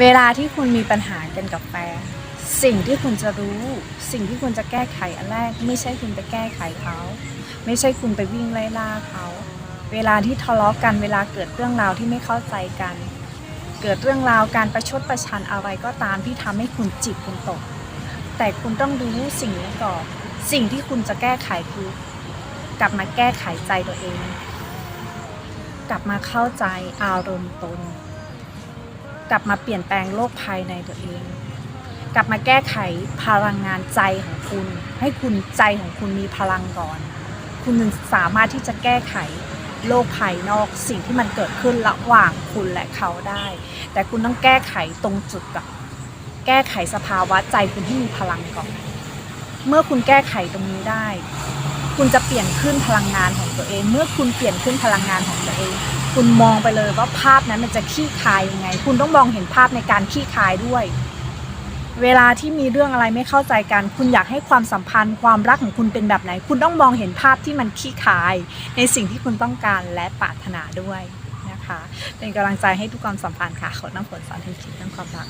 เวลาที่คุณมีปัญหากันกับแฟนสิ่งที่คุณจะรู้ สิ่งที่คุณจะแก้ไขอันแรก ไม่ใช่คุณไปแก้ไขเขา ไม่ใช่คุณไปวิ่งไล่ล่าเขา เวลาที่ทะเลาะกันเวลาเกิดเรื่องราวที่ไม่เข้าใจกัน เกิดเรื่องราวการประชดประชันอะไรก็ตามที่ทำให้คุณจิตคุณตก แต่คุณต้องรู้สิ่งนี้ก่อนสิ่งที่คุณจะแก้ไขคือกลับมาแก้ไขใจตัวเอง กลับมาเข้าใจอารมณ์ตน กลับมาเปลี่ยนแปลงโลกภายในตัวเอง กลับมาแก้ไขพลังงานใจของคุณ ให้คุณใจของคุณมีพลังก่อน คุณสามารถที่จะแก้ไขโลกภายนอกสิ่งที่มันเกิดขึ้นระหว่างคุณและเขาได้ แต่คุณต้องแก้ไขตรงจุดกับแก้ไขสภาวะใจคุณให้มีพลังก่อน เมื่อคุณแก้ไขตรงนี้ได้ คุณจะเปลี่ยนขึ้นพลังงานของตัวเอง เมื่อคุณเปลี่ยนขึ้นพลังงานของตัวเอง คุณมองไปเลยว่าภาพนั้นมันจะขี้คายยังไง คุณต้องมองเห็นภาพในการขี้คายด้วย เวลาที่มีเรื่องอะไรไม่เข้าใจกัน คุณอยากให้ความสัมพันธ์ความรักของคุณเป็นแบบไหน คุณต้องมองเห็นภาพที่มันขี้คาย ในสิ่งที่คุณต้องการและปรารถนาด้วยนะคะ เป็นกำลังใจให้ทุกความสัมพันธ์ค่ะขอน้ำฝนสอนเทคนิคเรื่องความรัก